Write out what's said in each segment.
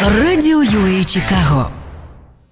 Радіо UA Чикаго.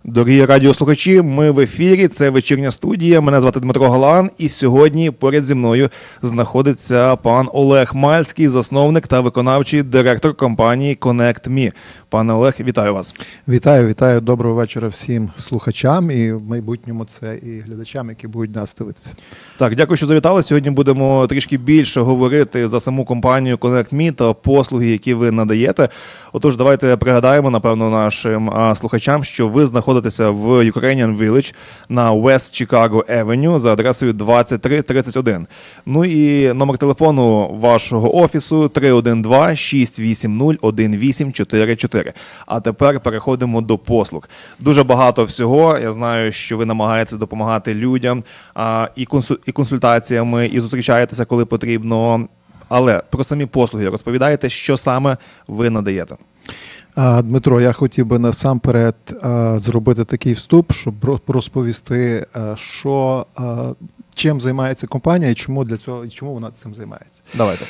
Дорогі радіослухачі, ми в ефірі. Це вечірня студія. Мене звати Дмитро Галан. І сьогодні поряд зі мною знаходиться пан Олег Мальський, засновник та виконавчий директор компанії ConnectMe. Пане Олег, вітаю вас. Вітаю, вітаю, доброго вечора всім слухачам і в майбутньому це і глядачам, які будуть нас дивитися. Так, дякую, що завітали. Сьогодні будемо трішки більше говорити за саму компанію ConnectMe та послуги, які ви надаєте. Отож, давайте пригадаємо, напевно, нашим слухачам, що ви знаходитеся в Ukrainian Village на West Chicago Avenue за адресою 2331. Ну і номер телефону вашого офісу 312 680 1844. А тепер переходимо до послуг. Дуже багато всього. Я знаю, що ви намагаєтеся допомагати людям а, і, консу- і консультаціями, і зустрічаєтеся, коли потрібно. Але про самі послуги розповідаєте, що саме ви надаєте. Дмитро, я хотів би насамперед зробити такий вступ, щоб ро- розповісти, що чим займається компанія і чому для цього і чому вона цим займається. Давайте.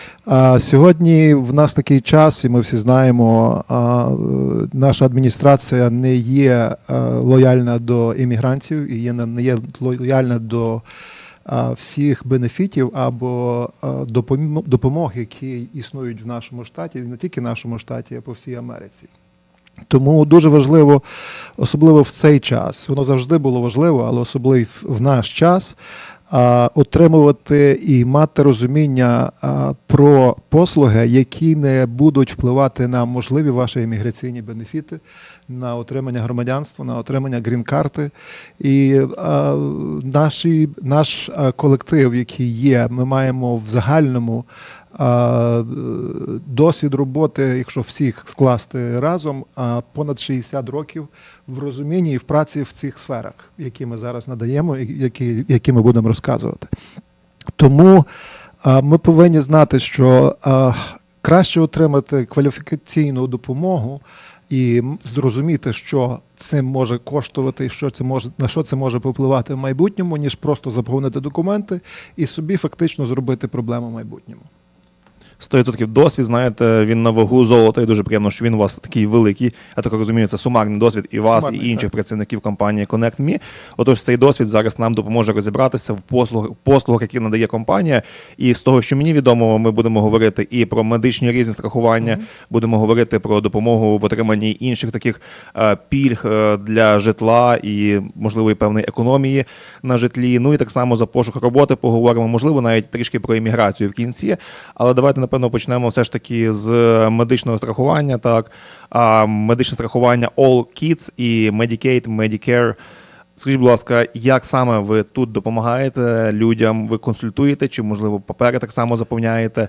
Сьогодні в нас такий час, і ми всі знаємо, е, наша адміністрація не є лояльна до іммігрантів і є не є лояльна до всіх бенефітів або допомог, які існують в нашому штаті, і не тільки в нашому штаті, а по всій Америці. Тому дуже важливо, особливо в цей час, воно завжди було важливо, але особливо в наш час, отримувати і мати розуміння про послуги, які не будуть впливати на можливі ваші імміграційні бенефіти, на отримання громадянства, на отримання грін-карти. І наші, наш колектив, який є, ми маємо в загальному досвід роботи, якщо всіх скласти разом, понад 60 років в розумінні і в праці в цих сферах, які ми зараз надаємо, і які, які ми будемо розказувати. Тому ми повинні знати, що краще отримати кваліфікаційну допомогу і зрозуміти, що цим може коштувати, і що це може на що це може попливати в майбутньому, ніж просто заповнити документи і собі фактично зробити проблему в майбутньому. 100% досвід, знаєте, він на вагу золота, і дуже приємно, що він у вас такий великий. Я так розумію, це сумарний досвід і вас, Сумарний, і інших так. працівників компанії ConnectMe. Отож, цей досвід зараз нам допоможе розібратися в послуг, послугах, які надає компанія. І з того, що мені відомо, ми будемо говорити і про медичні різні страхування, будемо говорити про допомогу в отриманні інших таких е, пільг е, для житла і можливо і певної економії на житлі. Ну і так само за пошук роботи поговоримо. Можливо, навіть трішки про імміграцію в кінці. Але давайте напевно почнемо все ж таки з медичного страхування. Так, а медичне страхування All Kids і Medicaid, Medicare. Скажіть, будь ласка, як саме ви тут допомагаєте людям? Ви консультуєте, чи можливо папери так само заповняєте?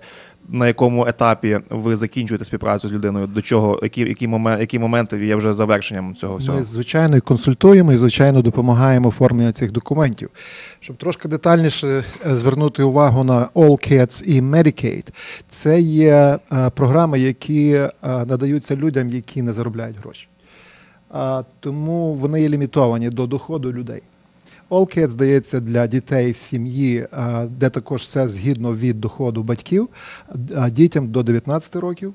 На якому етапі ви закінчуєте співпрацю з людиною? До чого, які, які, момент, які моменти є вже завершенням цього всього? Ми, звичайно, консультуємо і, звичайно, допомагаємо оформленню цих документів. Щоб трошки детальніше е, звернути увагу на All Cats і Medicaid, це є е, програми, які е, надаються людям, які не заробляють гроші. Тому вони є лімітовані до доходу людей. All здається для дітей в сім'ї, де також все згідно від доходу батьків, дітям до 19 років.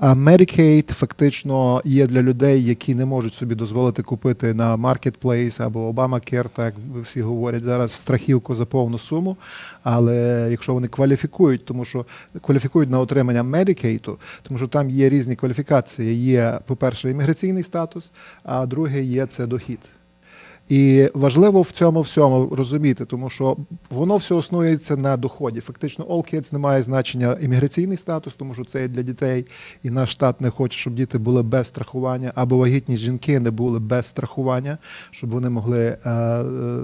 Medicaid фактично є для людей, які не можуть собі дозволити купити на Marketplace або Obamacare, так всі говорять зараз страхівку за повну суму. Але якщо вони кваліфікують, тому що кваліфікують на отримання Medicaid, тому що там є різні кваліфікації. Є, по-перше, імміграційний статус, а друге є це дохід. І важливо в цьому всьому розуміти, тому що воно все основується на доході. Фактично, All Kids не має значення імміграційний статус, тому що це є для дітей, і наш штат не хоче, щоб діти були без страхування, або вагітні жінки не були без страхування, щоб вони могли. е, е,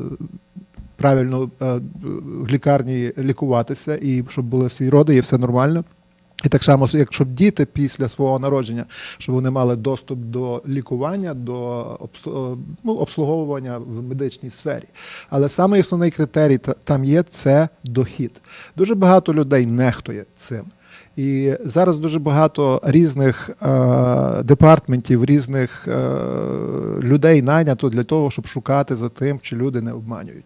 Правильно е, в лікарні лікуватися, і щоб були всі роди, і все нормально. І так само, як щоб діти після свого народження, щоб вони мали доступ до лікування, до ну, обслуговування в медичній сфері. Але саме основний критерій там є це дохід. Дуже багато людей нехтує цим. І зараз дуже багато різних е, департментів, різних е, людей найнято для того, щоб шукати за тим, чи люди не обманюють.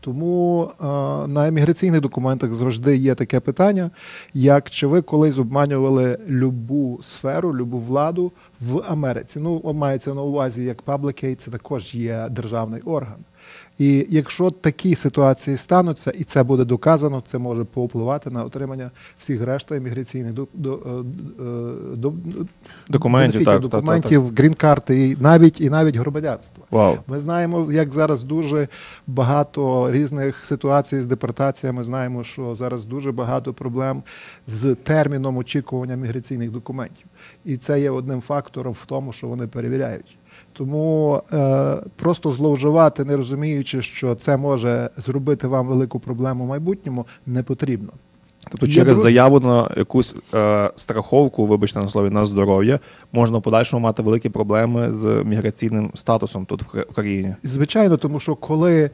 Тому е, на еміграційних документах завжди є таке питання, як чи ви колись обманювали любу сферу, любу владу в Америці. Ну, мається на увазі, як Aid, це також є державний орган. І якщо такі ситуації стануться, і це буде доказано, це може повпливати на отримання всіх решта імміграційних до, до, е, е, до, Документів, так, так, так, документів, грін-карти, і навіть і навіть громадянства. Вау. Ми знаємо, як зараз дуже багато різних ситуацій з депортаціями. Знаємо, що зараз дуже багато проблем з терміном очікування міграційних документів, і це є одним фактором в тому, що вони перевіряють. Тому е, просто зловживати, не розуміючи, що це може зробити вам велику проблему в майбутньому, не потрібно. Тобто Є через друг- заяву на якусь е, страховку, вибачте на слові, на здоров'я, можна в подальшому мати великі проблеми з міграційним статусом тут в Кра- в країні. Звичайно, тому що коли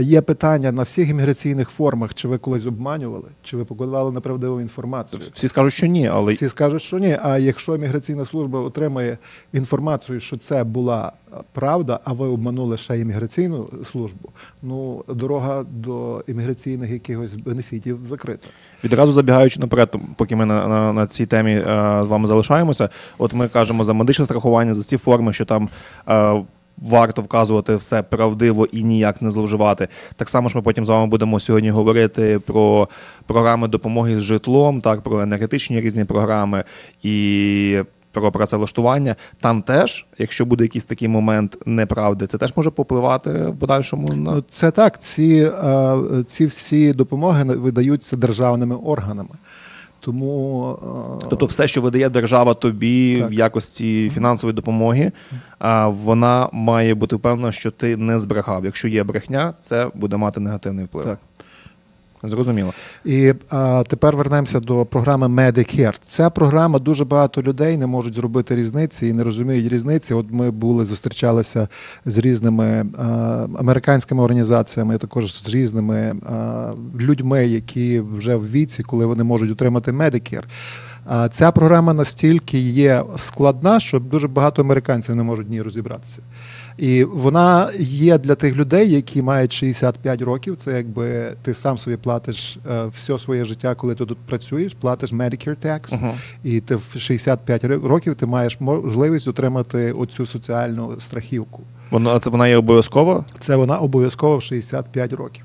є питання на всіх імміграційних формах, чи ви колись обманювали, чи ви покладали неправдиву інформацію. Всі скажуть, що ні, але Всі скажуть, що ні. А якщо імміграційна служба отримає інформацію, що це була правда, а ви обманули ще імміграційну службу, ну дорога до імміграційних якихось бенефітів закрита. Відразу забігаючи наперед, поки ми на, на, на цій темі е, з вами залишаємося, от ми кажемо за медичне страхування, за ці форми, що там. Е, Варто вказувати все правдиво і ніяк не зловживати. Так само ж ми потім з вами будемо сьогодні говорити про програми допомоги з житлом, так про енергетичні різні програми і про працевлаштування. Там теж, якщо буде якийсь такий момент неправди, це теж може попливати в подальшому на Ну, це так. Ці, е, ці всі допомоги видаються державними органами. Тому е, Тобто, все, що видає держава тобі Так. в якості фінансової допомоги, вона має бути впевнена, що ти не збрехав. Якщо є брехня, це буде мати негативний вплив. Так. Зрозуміло. І а, тепер вернемося до програми Medicare. Ця програма дуже багато людей не можуть зробити різниці і не розуміють різниці. От ми були зустрічалися з різними а, американськими організаціями, також з різними а, людьми, які вже в віці, коли вони можуть отримати Medicare. Ця програма настільки є складна, що дуже багато американців не можуть в ній розібратися. І вона є для тих людей, які мають 65 років. Це якби ти сам собі платиш е, все своє життя, коли ти тут працюєш, платиш Medicare tax, Мгм. і ти в 65 років ти маєш можливість отримати оцю соціальну страхівку. Вона це вона є обов'язкова. Це вона обов'язково в 65 років.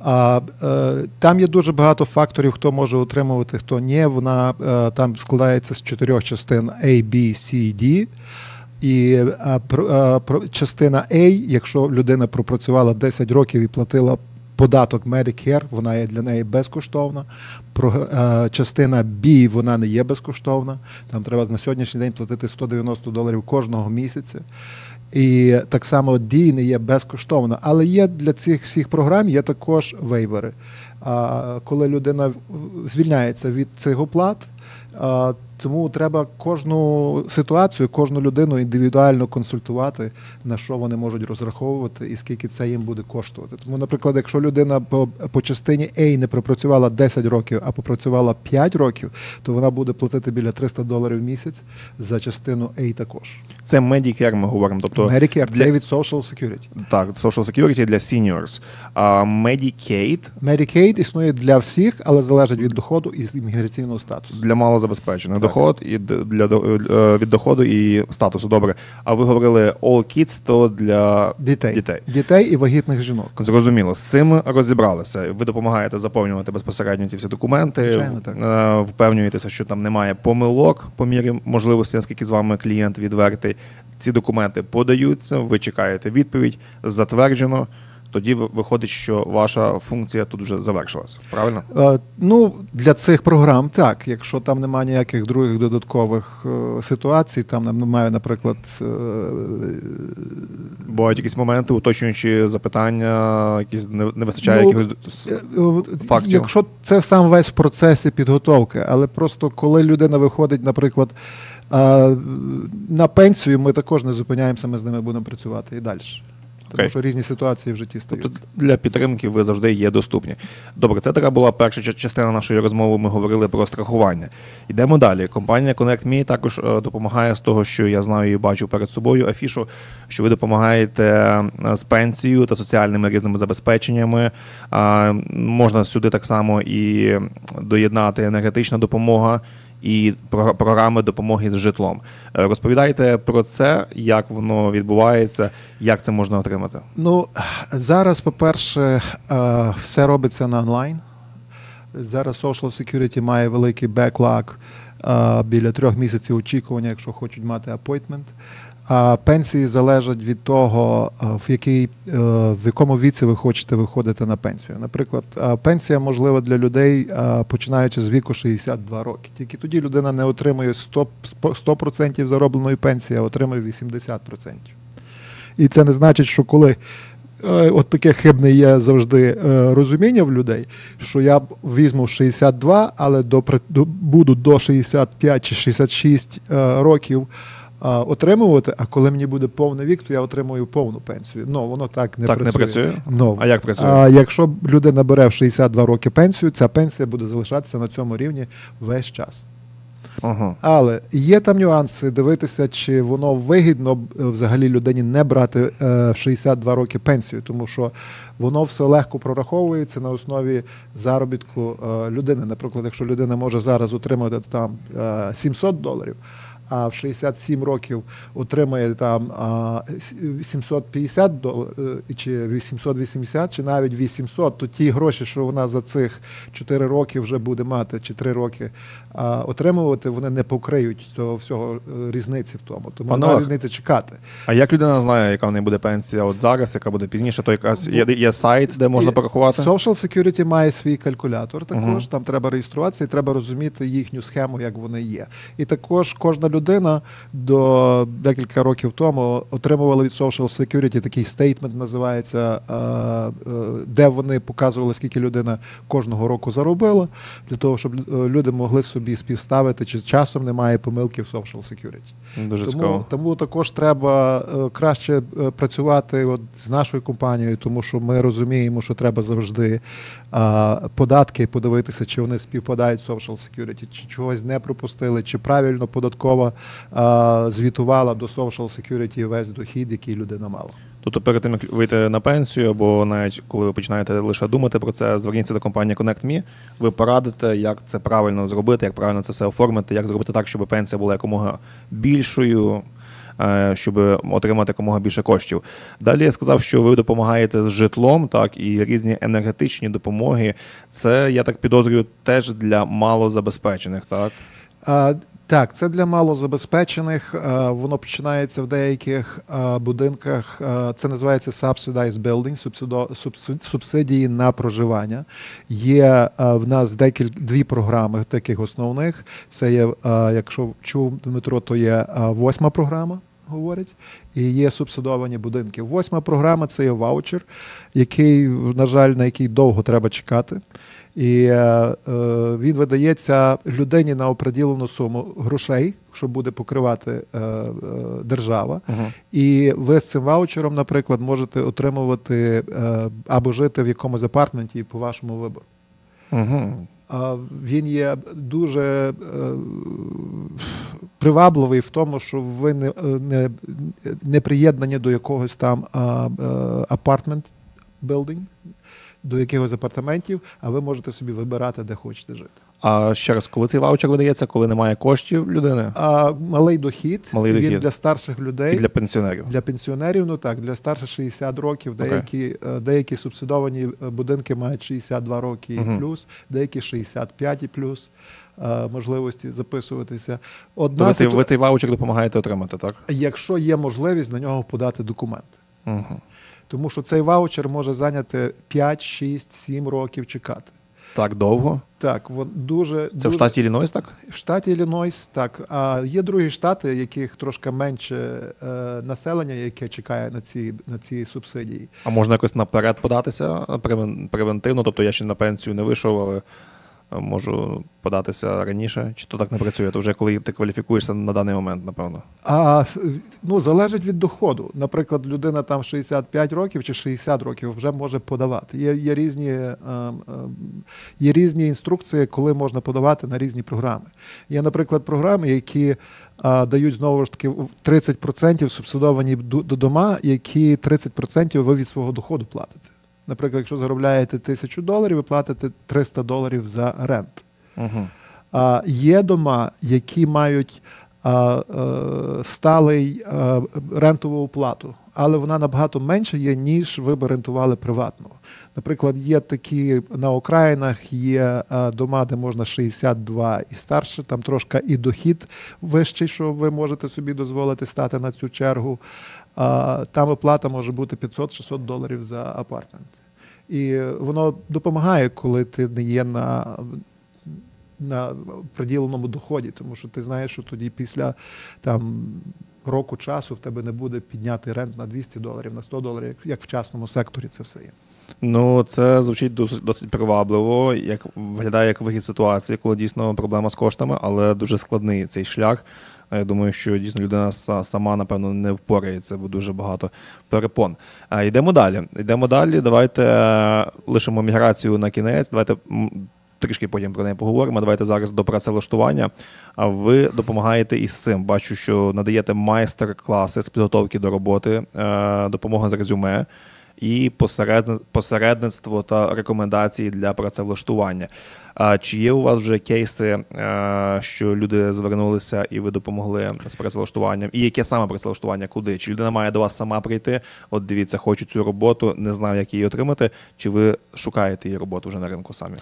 А е, там є дуже багато факторів, хто може отримувати, хто ні. Вона е, там складається з чотирьох частин A, B, C, D. І е, про, частина A, якщо людина пропрацювала 10 років і платила податок Medicare, вона є для неї безкоштовна. Про, е, частина B, вона не є безкоштовна. Там треба на сьогоднішній день платити 190 доларів кожного місяця. І так само дій не є безкоштовно, але є для цих всіх програм є також вейвери. Коли людина звільняється від цих оплат, тому треба кожну ситуацію, кожну людину індивідуально консультувати, на що вони можуть розраховувати і скільки це їм буде коштувати. Тому, наприклад, якщо людина по, по частині A не пропрацювала 10 років, а попрацювала 5 років, то вона буде платити біля 300 доларів в місяць за частину A також. Це Medicare, ми говоримо. Тобто Medicare для- це від Social Security. так, Social Security для seniors. А Medicaid Medicaid існує для всіх, але залежить від доходу і імміграційного статусу. для малозабезпечених. Так. Доход і для до- е, від доходу і статусу. Добре. А ви говорили all kids, то для Дітей. дітей. Дітей і вагітних жінок. Зрозуміло, з цим розібралися. Ви допомагаєте заповнювати безпосередньо ці всі документи, Звичайно, так. е, впевнюєтеся, що там немає помилок по мірі можливості, наскільки з вами клієнт відвертий. Ці документи подаються, ви чекаєте відповідь, затверджено. Тоді виходить, що ваша функція тут вже завершилася. Правильно? Е, Ну, для цих програм так. Якщо там немає ніяких других додаткових е, ситуацій, там немає, наприклад, е, Бувають якісь моменти, уточнюючи запитання, якісь не, не вистачає Ну, якихось. е, от Фактів. якщо це сам весь в процесі підготовки, але просто коли людина виходить, наприклад, е, на пенсію, ми також не зупиняємося, ми з ними будемо працювати і далі. Тому Окей. що різні ситуації в житті стаються. Тобто для підтримки ви завжди є доступні. Добре, це така була перша частина нашої розмови. Ми говорили про страхування. Йдемо далі. Компанія ConnectMe також е, допомагає з того, що я знаю і бачу перед собою афішу, що ви допомагаєте е, з пенсією та соціальними різними забезпеченнями. Можна сюди так само і доєднати енергетична допомога. І про- програми допомоги з житлом. Е, Розповідайте про це, як воно відбувається, як це можна отримати. Ну зараз, по-перше, е, все робиться на онлайн. Зараз Social Security має великий беклаг е, біля трьох місяців очікування, якщо хочуть мати апойтмент. А пенсії залежать від того, е, в який е, в якому віці ви хочете виходити на пенсію. Наприклад, е, пенсія можлива для людей, починаючи з віку 62 роки. Тільки тоді людина не отримує 100%, 100% заробленої пенсії, а отримує 80%. І це не значить, що коли от таке хибне є завжди розуміння в людей, що я візьму 62, але до, буду до 65 чи 66 е, років е, отримувати, а коли мені буде повний вік, то я отримую повну пенсію. Ну, воно так не Так працює. не працює? Ну, А як працює? А якщо людина бере в 62 роки пенсію, ця пенсія буде залишатися на цьому рівні весь час. Ага. Але є там нюанси дивитися, чи воно вигідно е, взагалі людині не брати е, в 62 роки пенсію, тому що воно все легко прораховується на основі заробітку е, людини. Наприклад, якщо людина може зараз отримати там е, 700 доларів. А в 67 років отримає там а, с- 750 доларів чи 880, чи навіть 800, то ті гроші, що вона за цих 4 роки вже буде мати, чи 3 роки отримувати, вони не покриють цього всього е, різниці в тому. Тому Пане на Олег, різниці чекати. А як людина знає, яка в неї буде пенсія от зараз, яка буде пізніше, то якась є, є сайт, де можна порахувати? Social Security має свій калькулятор. Також Мгм. там треба реєструватися і треба розуміти їхню схему, як вони є. І також кожна людина до декілька років тому отримувала від Social Security такий стейтмент, називається, е, е, де вони показували, скільки людина кожного року заробила, для того, щоб е, люди могли собі співставити, чи часом немає помилки в Social Security. Дуже Тому, цікаво. тому також треба краще працювати от з нашою компанією, тому що ми розуміємо, що треба завжди податки подивитися, чи вони співпадають з Social Security, чи чогось не пропустили, чи правильно податкова звітувала до Social Security весь дохід, який людина мала. Тобто перед тим, як вийти на пенсію, або навіть коли ви починаєте лише думати про це, зверніться до компанії ConnectMe, ви порадите, як це правильно зробити, як правильно це все оформити, як зробити так, щоб пенсія була якомога більшою, щоб отримати якомога більше коштів. Далі я сказав, що ви допомагаєте з житлом, так, і різні енергетичні допомоги. Це, я так підозрюю, теж для малозабезпечених, так? Так, це для малозабезпечених. Воно починається в деяких будинках. Це називається subsidized building, субсидії на проживання. Є в нас декілька дві програми таких основних. Це є, якщо чув Дмитро, то є восьма програма. Говорять, і є субсидовані будинки. Восьма програма це є ваучер, який, на жаль, на який довго треба чекати. І е, е, він видається людині на оприділену суму грошей, що буде покривати е, е, держава. Угу. І ви з цим ваучером, наприклад, можете отримувати е, або жити в якомусь апартменті по вашому вибору. Угу. Він є дуже е, привабливий в тому, що ви не, е, не, не приєднані до якогось там апартмент building, до якихось апартаментів, а ви можете собі вибирати, де хочете жити. А ще раз, коли цей ваучер видається, коли немає коштів людини А малий дохід, Малий він дохід. для старших людей. і для пенсіонерів. Для пенсіонерів, ну так, для старших 60 років, деякі, е, деякі субсидовані е, будинки мають 62 роки і Мгм. плюс, деякі 65 і плюс е, можливості записуватися. Одна Тобто ви цей, ситу- ви цей ваучер допомагаєте отримати, так? якщо є можливість на нього подати документи. Угу. Тому що цей ваучер може зайняти 5, 6, 7 років чекати. Так довго. Так, вон дуже Це в штаті Іллінойс, так? в штаті Іллінойс, так. А є другі штати, яких трошки менше е, населення, яке чекає на ці, на ці субсидії. А можна якось наперед податися превентивно, тобто я ще на пенсію не вийшов, але можу податися раніше, чи то так не працює? То вже коли ти кваліфікуєшся на даний момент, напевно. А ну залежить від доходу. Наприклад, людина там 65 років чи 60 років вже може подавати. Є, є різні е, е, є різні інструкції, коли можна подавати на різні програми. Є, наприклад, програми, які е, дають знову ж таки 30% субсидовані до дома, які 30% ви від свого доходу платите. Наприклад, якщо заробляєте тисячу доларів, ви платите 300 доларів за рент. Угу. А, є дома, які мають а, е, сталий е, рентову оплату, але вона набагато менша є, ніж ви б рентували приватно. Наприклад, є такі на окраїнах, є е, дома, де можна 62 і старше, там трошки і дохід вищий, що ви можете собі дозволити стати на цю чергу. Там оплата може бути 500-600 доларів за апартмент. І воно допомагає, коли ти не є на на приділеному доході, тому що ти знаєш, що тоді після там року часу в тебе не буде підняти рент на 200 доларів, на 100 доларів, як в частному секторі це все є. Ну, це звучить досить, досить привабливо, як виглядає як вихід ситуації, коли дійсно проблема з коштами, але дуже складний цей шлях. Я думаю, що дійсно людина са- сама, напевно, не впорається, бо дуже багато перепон. Йдемо далі. Йдемо далі. Давайте е, лишимо міграцію на кінець. Давайте трішки потім про неї поговоримо. Давайте зараз до працевлаштування. А ви допомагаєте із цим. Бачу, що надаєте майстер-класи з підготовки до роботи, е, допомога з резюме і посередни- посередництво та рекомендації для працевлаштування. А чи є у вас вже кейси, е, що люди звернулися і ви допомогли з працевлаштуванням? І яке саме працевлаштування? Куди? Чи людина має до вас сама прийти? От дивіться, хочу цю роботу, не знаю, як її отримати. Чи ви шукаєте її роботу вже на ринку самі?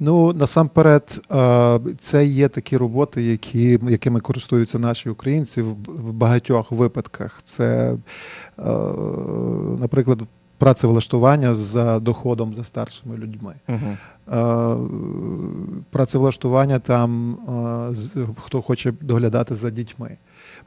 Ну насамперед, е, це є такі роботи, які, якими користуються наші українці в в багатьох випадках. Це, е, наприклад, працевлаштування за доходом за старшими людьми. Угу. Працевлаштування там, е, хто хоче доглядати за дітьми.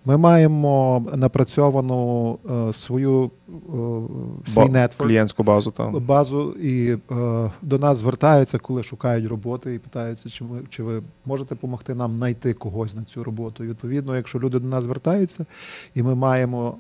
Ми маємо напрацьовану е, свою е, свій нетворк, клієнтську базу там. базу, і е, до нас звертаються, коли шукають роботи, і питаються, чи ви, чи ви можете допомогти нам знайти когось на цю роботу. І відповідно, якщо люди до нас звертаються, і ми маємо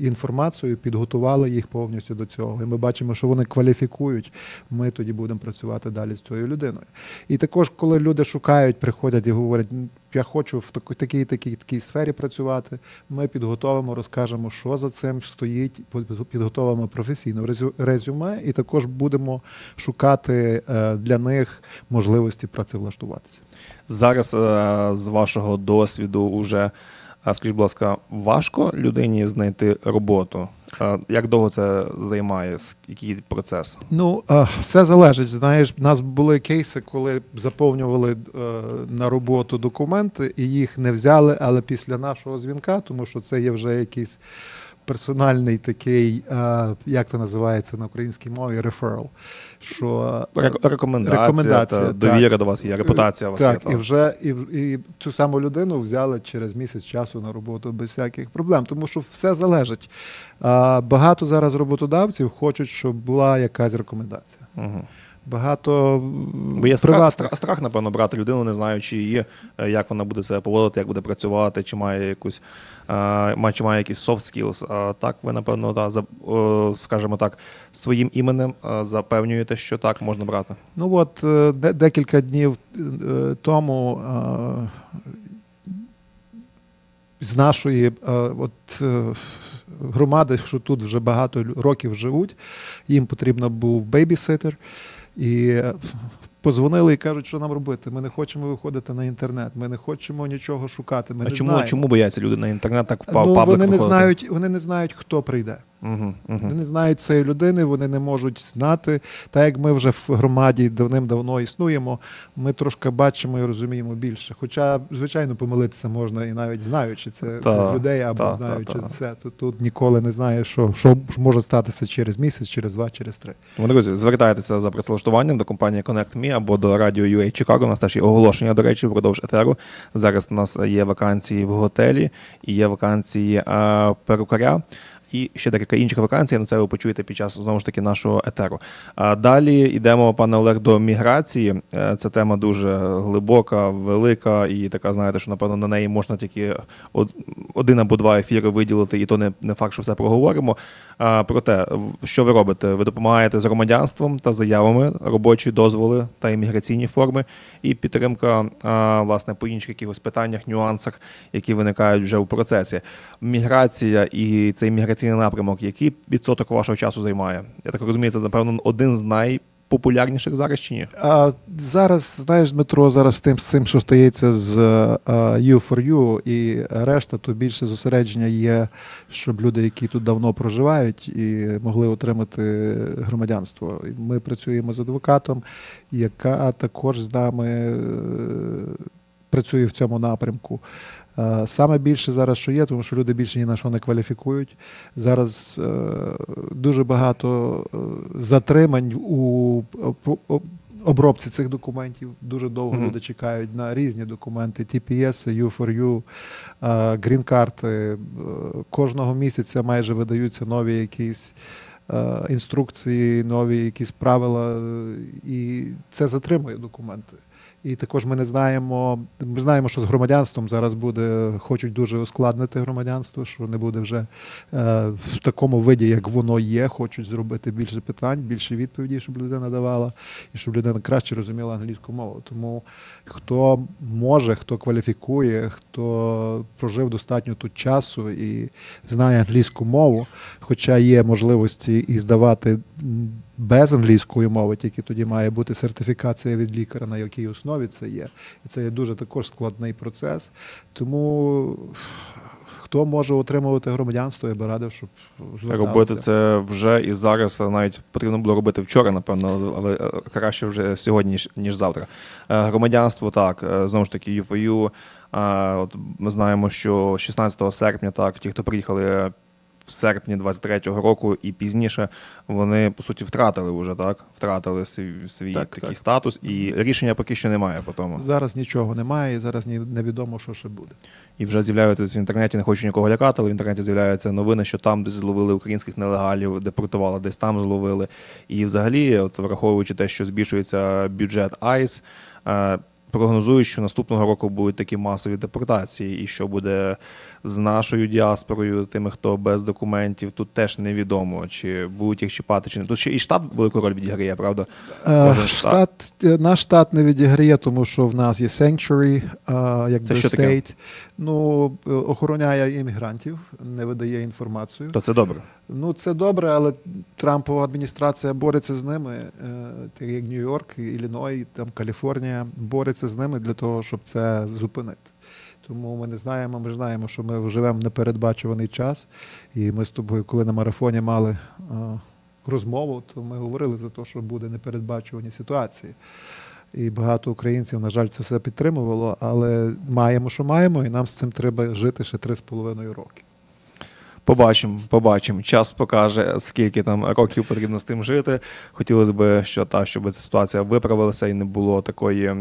е, інформацію, підготували їх повністю до цього, і ми бачимо, що вони кваліфікують, ми тоді будемо працювати далі з цією людиною. І також, коли люди шукають, приходять і говорять, «М, я хочу в такій, такій, такій сфері працювати, ми підготовимо, розкажемо, що за цим стоїть, під- підготовимо професійне резю- резюме, і також будемо шукати е, для них можливості працевлаштуватися. Зараз е, з вашого досвіду уже, е, скажіть, будь ласка, важко людині знайти роботу? Як довго це займає? Який процес? Ну, все залежить. Знаєш, в нас були кейси, коли заповнювали е, на роботу документи і їх не взяли, але після нашого дзвінка, тому що це є вже якийсь персональний такий, е, як це називається на українській мові, referral, що Рекомендація, Рекомендація, та так. довіра до вас є, репутація у вас так, є. і вже і, і цю саму людину взяли через місяць часу на роботу без всяких проблем, тому що все залежить. А, багато зараз роботодавців хочуть, щоб була якась рекомендація. Угу. Багато Бо є страх, страх, страх, напевно, брати людину, не знаючи її, е, як вона буде себе поводити, як буде працювати, чи має якусь е, ма- чи має якісь soft skills. А так ви, напевно, да, за, скажімо так, своїм іменем е, запевнюєте, що так можна брати. Ну от де- декілька днів тому з нашої от, громади, що тут вже багато років живуть, їм потрібно був бейбіситер. І позвонили і кажуть, що нам робити. Ми не хочемо виходити на інтернет, ми не хочемо нічого шукати. Ми а не чому, знаємо. чому бояться люди на інтернет так ну, паблик вони не виходити? знають, вони не знають, хто прийде. Угу, угу. Вони не знають цієї людини, вони не можуть знати. Так як ми вже в громаді давним-давно існуємо, ми трошки бачимо і розуміємо більше. Хоча, звичайно, помилитися можна і навіть знаючи це, Та, цих людей або та, та, знаючи та. все. Тут, тут ніколи не знаєш, що, що може статися через місяць, через два, через три. Тому, друзі, звертайтеся за працевлаштуванням до компанії Connect Me або до радіо UA Chicago. У нас теж є оголошення, до речі, впродовж етеру. Зараз у нас є вакансії в готелі і є вакансії перукаря. І ще декілька інших вакансій. На це ви почуєте під час знову ж таки нашого етеру. А далі йдемо, пане Олег, до міграції. Це тема дуже глибока, велика, і така, знаєте, що напевно на неї можна тільки один або два ефіри виділити, і то не, не факт, що все проговоримо. А, Проте, в- що ви робите? Ви допомагаєте з громадянством та заявами, робочі дозволи та імміграційні форми, і підтримка а, власне по інших якихось питаннях, нюансах, які виникають вже у процесі. Міграція і цей міграційний напрямок, який відсоток вашого часу займає? Я так розумію, це напевно один з найпопулярніших зараз чи ні? А зараз, знаєш, Дмитро, зараз тим, цим, що стається з е, U4U і решта, то більше зосередження є, щоб люди, які тут давно проживають і могли отримати громадянство. Ми працюємо з адвокатом, яка також з нами е, працює в цьому напрямку. Е, Саме більше зараз, що є, тому що люди більше ні на що не кваліфікують. Зараз е, дуже багато е, затримань у об- об- обробці цих документів. Дуже довго Мгм. люди чекають на різні документи: TPS, U4U, е, грін-карти. Е, Кожного місяця майже видаються нові якісь. Інструкції, нові якісь правила, і це затримує документи. І також ми не знаємо. Ми знаємо, що з громадянством зараз буде, хочуть дуже ускладнити громадянство, що не буде вже е, в такому виді, як воно є. Хочуть зробити більше питань, більше відповідей, щоб людина давала, і щоб людина краще розуміла англійську мову. Тому хто може, хто кваліфікує, хто прожив достатньо тут часу і знає англійську мову, хоча є можливості і здавати без англійської мови, тільки тоді має бути сертифікація від лікаря, на якій основі це є. І це є дуже також складний процес. Тому хто може отримувати громадянство, я би радив, щоб зверталися. Робити це вже і зараз навіть потрібно було робити вчора, напевно, але е, краще вже сьогодні, ніж, ніж завтра. Е, Громадянство так, е, знову ж таки, ЮФОЮ. От ми знаємо, що 16 серпня, так, ті, хто приїхали в серпні 23-го року і пізніше, вони по суті втратили вже так, втратили свій, свій Так, такий так. статус, і рішення поки що немає по тому. Зараз нічого немає, і зараз невідомо, що ще буде. І вже з'являються в інтернеті, не хочу нікого лякати, але в інтернеті з'являються новини, що там десь зловили українських нелегалів, депортували, десь там зловили. І взагалі, от враховуючи те, що збільшується бюджет АЙС, е, прогнозують, що наступного року будуть такі масові депортації, і що буде з нашою діаспорою, тими, хто без документів, тут теж невідомо, чи будуть їх чіпати, чи не. Тут ще і штат велику роль відіграє, правда? Е, Штат, наш штат не відіграє, тому що в нас є Sanctuary, е, якби таке? Ну, е, охороняє іммігрантів, не видає інформацію. То це добре. Ну, це добре, але Трампова адміністрація бореться з ними, е, так як Нью-Йорк, Ілліной, там Каліфорнія, бореться з ними для того, щоб це зупинити. Тому ми не знаємо, ми знаємо, що ми живемо в непередбачуваний час. І ми з тобою, коли на марафоні мали е, розмову, то ми говорили за те, що буде непередбачувані ситуації. І багато українців, на жаль, це все підтримувало, але маємо, що маємо, і нам з цим треба жити ще три з половиною роки. Побачимо, побачимо. Час покаже, скільки там років потрібно з тим жити. Хотілося б, що та щоб ця ситуація виправилася і не було такої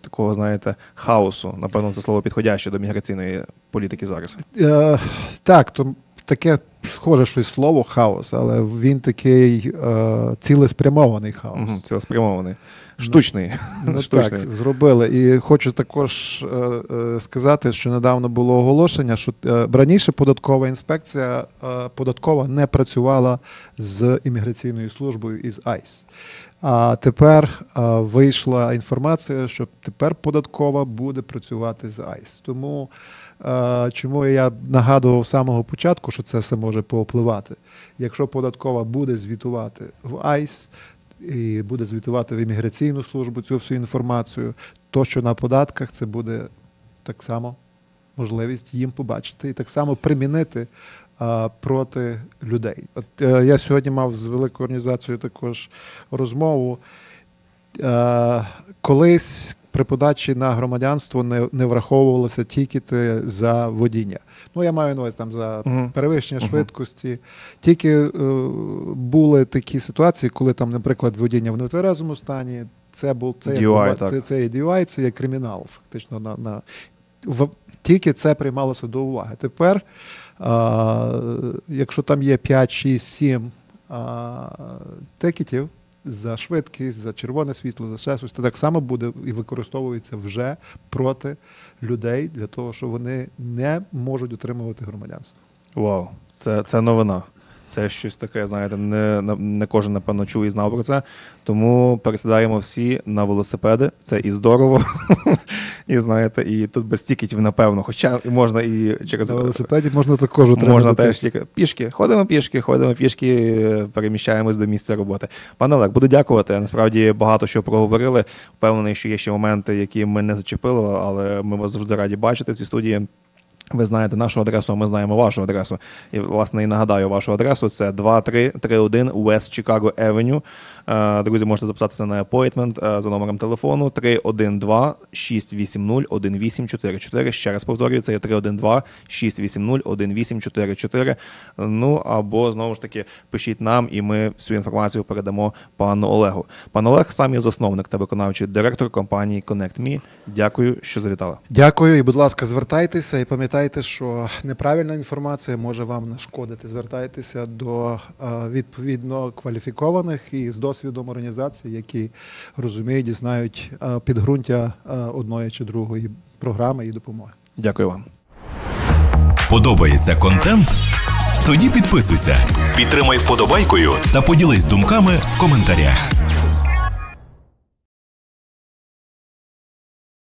такого, знаєте, хаосу. Напевно, це слово підходяще до міграційної політики зараз. Е, так, то таке схоже щось слово хаос, але він такий е, цілеспрямований хаос. Угу, цілеспрямований. Штучний. Ну Штучний. так, зробили. І хочу також е, е, сказати, що недавно було оголошення, що е, раніше податкова інспекція податкова не працювала з імміграційною службою із ICE. А тепер е, вийшла інформація, що тепер податкова буде працювати з ICE. Тому е, чому я нагадував з самого початку, що це все може повпливати. Якщо податкова буде звітувати в ICE, і буде звітувати в імміграційну службу цю всю інформацію, то що на податках це буде так само можливість їм побачити і так само примінити а, проти людей. От а, я сьогодні мав з великою організацією також розмову. Е, колись при подачі на громадянство не, не враховувалося тікети за водіння. Ну, я маю на увазі там за Мгм. перевищення Мгм. швидкості. Тільки е, були такі ситуації, коли там, наприклад, водіння в нетверезому стані, це був це, DUI, так. це, це DUI, це є кримінал, фактично на, на в Тільки це приймалося до уваги. Тепер, а, якщо там є 5, 6, 7 а, тикетів за швидкість, за червоне світло, за ще щось, це так само буде і використовується вже проти людей для того, що вони не можуть отримувати громадянство. Вау, це, це новина. Це щось таке, знаєте, не, не- кожен, напевно, чув і знав про це. Тому пересідаємо всі на велосипеди. Це і здорово. І знаєте, і тут без тікетів, напевно. Хоча можна і через На велосипеді можна також отримати. можна теж тільки пішки. Ходимо пішки, ходимо пішки, переміщаємось до місця роботи. Пане Олег, буду дякувати. Насправді багато що проговорили. Впевнений, що є ще моменти, які ми не зачепили, але ми вас завжди раді бачити в цій студії. Ви знаєте нашу адресу, ми знаємо вашу адресу. І, власне, і нагадаю вашу адресу. Це 2331 West Chicago Avenue. Е, Друзі, можете записатися на е, за номером телефону 312 680 1844. Ще раз повторюю, це є 312 680 1844. Ну або знову ж таки пишіть нам, і ми всю інформацію передамо пану Олегу. Пан Олег сам є засновник та виконавчий директор компанії ConnectMe. Дякую, що завітали. Дякую і, будь ласка, звертайтеся і пам'ятайте, що неправильна інформація може вам нашкодити. Звертайтеся до е, відповідно кваліфікованих і з досвідом організацій, які розуміють і знають е, підґрунтя е, одної чи другої програми і допомоги. Дякую вам. Подобається контент? Тоді підписуйся, підтримай вподобайкою та поділись думками в коментарях.